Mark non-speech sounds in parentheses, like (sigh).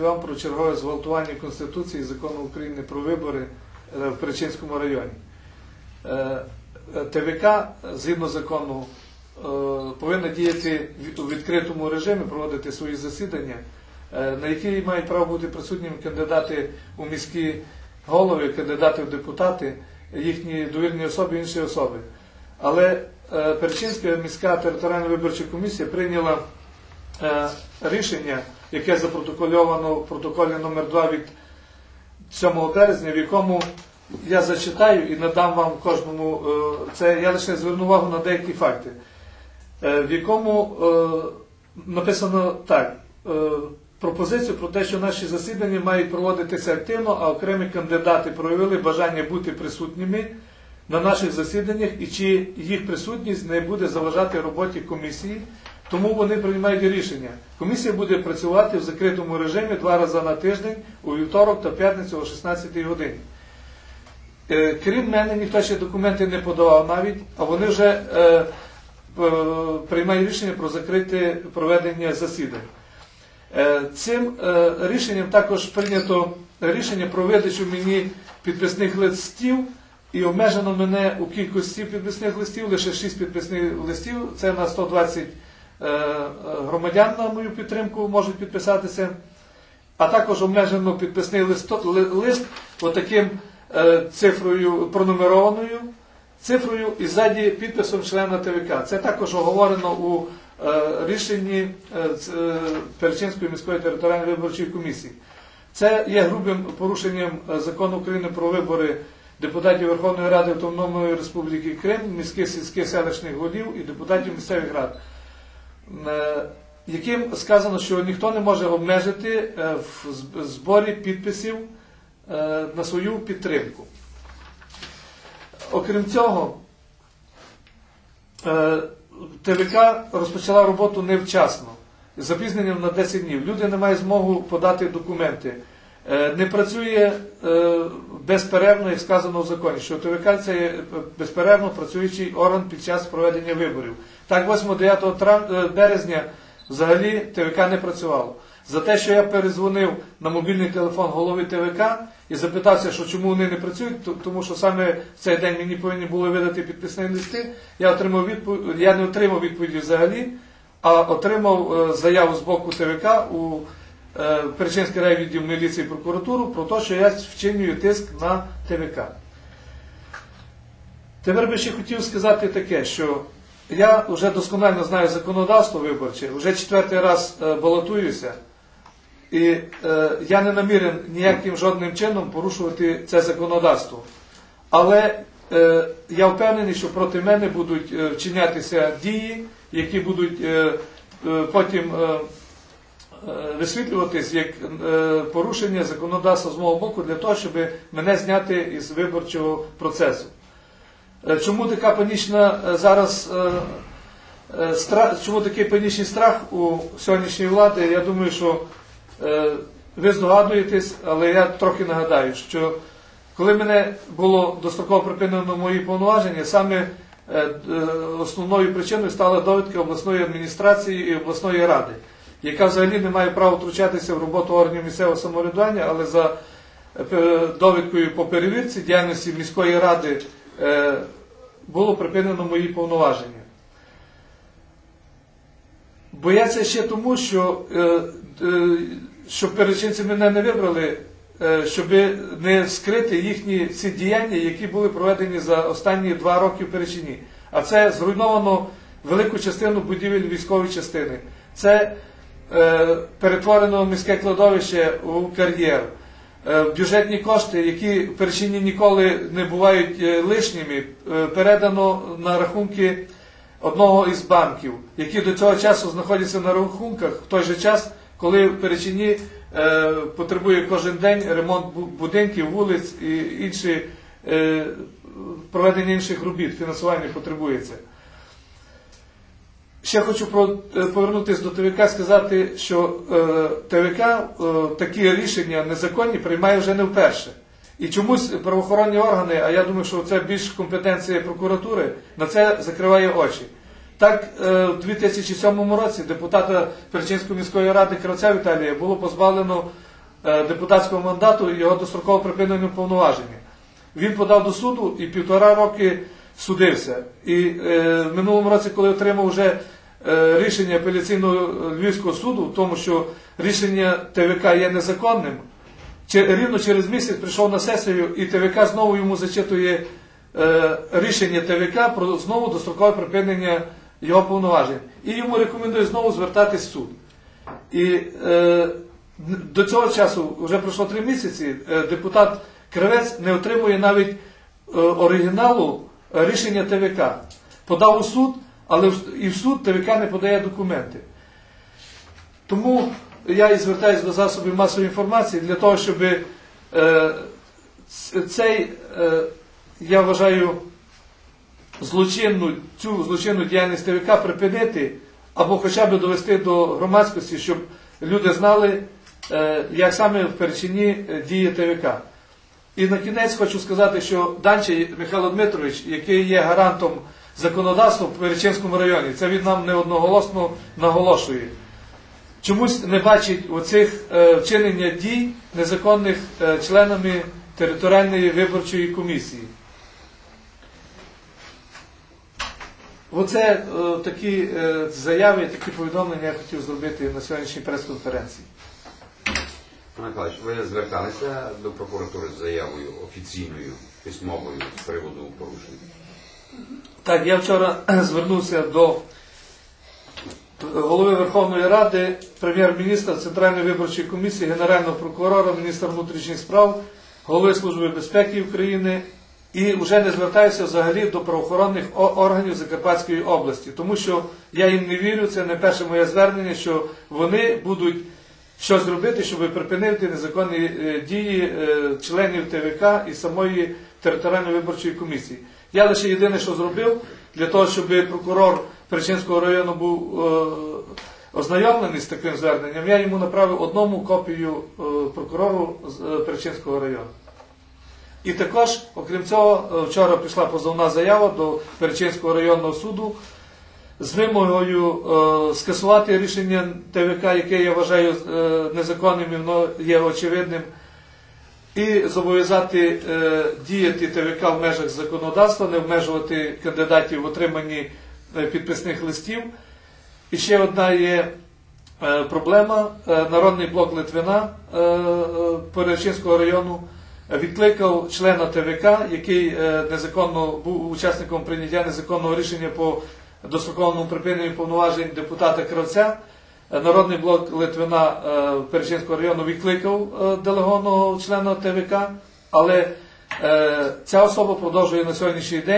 Вам про чергове зґвалтування Конституції і закону України про вибори е, в Перечинському районі. Е, е, ТВК згідно закону повинна діяти у відкритому режимі, проводити свої засідання, на які мають право бути присутніми кандидати у міські голови, кандидати в депутати, їхні довірні особи, інші особи. Але Перечинська міська територіальна виборча комісія прийняла рішення, яке запротокольовано в протоколі номер 2 від 7 березня, в якому я зачитаю і надам вам кожному е, це. Я лише зверну увагу на деякі факти, е, в якому е, написано так. Пропозицію про те, що наші засідання мають проводитися активно, а окремі кандидати проявили бажання бути присутніми на наших засіданнях і чи їх присутність не буде заважати роботі комісії, тому вони приймають рішення. Комісія буде працювати в закритому режимі два рази на тиждень у вівторок та п'ятницю о 16 годині. Е, Крім мене, ніхто ще документи не подавав навіть, а вони вже е, е, приймають рішення про закрите проведення засідань. Цим рішенням також прийнято рішення про видачу мені підписних листів і обмежено мене у кількості підписних листів, лише 6 підписних листів. Це на 120 е, громадян на мою підтримку можуть підписатися. А також обмежено підписний листо- ли- лист отаким е, цифрою пронумерованою цифрою і ззаді підписом члена ТВК. Це також оговорено у е, рішенні е, е, Перечинської міської територіальної виборчої комісії. Це є грубим порушенням е, закону України про вибори депутатів Верховної Ради Автономної Республіки Крим, міських сільських селищних голів і депутатів місцевих рад, е, яким сказано, що ніхто не може обмежити е, в зборі підписів е, на свою підтримку. Окрім цього, е, ТВК розпочала роботу невчасно, з запізненням на 10 днів. Люди не мають змогу подати документи. Е, Не працює е, безперервно, як сказано в законі, що ТВК це безперервно працюючий орган під час проведення виборів. Так, 8-9 трав- е, березня взагалі ТВК не працювало. За те, що я перезвонив на мобільний телефон голови ТВК і запитався, що чому вони не працюють, тому що саме в цей день мені повинні були видати підписні листи, я отримав відповідь, я не отримав відповіді взагалі, а отримав заяву з боку ТВК у Перечинський райвідділ міліції і прокуратуру про те, що я вчинюю тиск на ТВК. Тепер би ще хотів сказати таке, що я вже досконально знаю законодавство виборче, вже четвертий раз е, балотуюся, і е, я не намірен ніяким жодним чином порушувати це законодавство. Але е, я впевнений, що проти мене будуть е, вчинятися дії, які будуть е, е, потім е, е, висвітлюватись як е, порушення законодавства з мого боку для того, щоб мене зняти із виборчого процесу. Е, Чому така панічна е, зараз е, е, страх, чому такий панічний страх у сьогоднішньої влади? Я думаю, що е, ви здогадуєтесь, але я трохи нагадаю, що коли мене було достроково припинено мої повноваження, саме е, е, основною причиною стала довідка обласної адміністрації і обласної ради, яка взагалі не має права втручатися в роботу органів місцевого самоврядування, але за е, довідкою по перевірці діяльності міської ради е, було припинено мої повноваження. Бояться ще тому, що е, щоб перечинці мене не вибрали, щоб не скрити їхні всі діяння, які були проведені за останні два роки в Перечині. А це зруйновано велику частину будівель військової частини. Це е, перетворено міське кладовище у кар'єр. Е, бюджетні кошти, які в Перечині ніколи не бувають е, лишніми, передано на рахунки одного із банків, які до цього часу знаходяться на рахунках в той же час, коли в Перечині потребує кожен день ремонт будинків, вулиць і інші проведення інших робіт, фінансування потребується. Ще хочу е, повернутися до ТВК, сказати, що е, ТВК е, такі рішення незаконні приймає вже не вперше. І чомусь правоохоронні органи, а я думаю, що це більш компетенція прокуратури, на це закриває очі. Так, в 2007 році депутата Перечинської міської ради Кравця Віталія було позбавлено депутатського мандату і його достроково припинення повноваження. Він подав до суду і півтора роки судився. І в минулому році, коли отримав вже рішення апеляційного львівського суду, в тому, що рішення ТВК є незаконним, рівно через місяць прийшов на сесію, і ТВК знову йому зачитує е, рішення ТВК про знову дострокове припинення його повноважень. І йому рекомендує знову звертатись в суд. І е, до цього часу, вже пройшло три місяці, е, депутат Кривець не отримує навіть е, оригіналу е, рішення ТВК. Подав у суд, але і в суд ТВК не подає документи. Тому я і звертаюся до засобів масової інформації для того, щоб е, цей, е, я вважаю, злочинну, цю злочинну діяльність ТВК припинити або хоча б довести до громадськості, щоб люди знали, е, як саме в Перечині діє ТВК. І на кінець хочу сказати, що Данчий Михайло Дмитрович, який є гарантом законодавства в Перечинському районі, це він нам неодноголосно наголошує. Чомусь не бачить оцих е, вчинення дій незаконних е, членами територіальної виборчої комісії. Оце е, такі е, заяви, такі повідомлення я хотів зробити на сьогоднішній прес-конференції. Пане Миколаївич, ви зверталися до прокуратури з заявою офіційною, письмовою з приводу порушень? Так, я вчора (clears throat) звернувся до голови Верховної Ради, прем'єр-міністра Центральної виборчої комісії, генерального прокурора, міністра внутрішніх справ, голови Служби безпеки України і вже не звертаюся взагалі до правоохоронних органів Закарпатської області, тому що я їм не вірю, це не перше моє звернення, що вони будуть щось зробити, щоб припинити незаконні е, дії е, членів ТВК і самої територіальної виборчої комісії. Я лише єдине, що зробив, для того, щоб прокурор Перечинського району був е, ознайомлений з таким зверненням, я йому направив одному копію е, прокурору е, Перечинського району. І також, окрім цього, вчора прийшла позовна заява до Перечинського районного суду з вимогою скасувати рішення ТВК, яке я вважаю незаконним і воно є очевидним, і зобов'язати е, діяти ТВК в межах законодавства, не обмежувати кандидатів в отриманні е, підписних листів. І ще одна є е, проблема. Народний блок Литвина Перечинського району відкликав члена ТВК, який незаконно був учасником прийняття незаконного рішення по достроковому припиненню повноважень депутата Кравця. Е, Народний блок Литвина е, Перечинського району відкликав е, делегованого члена ТВК, але ця особа продовжує на сьогоднішній день.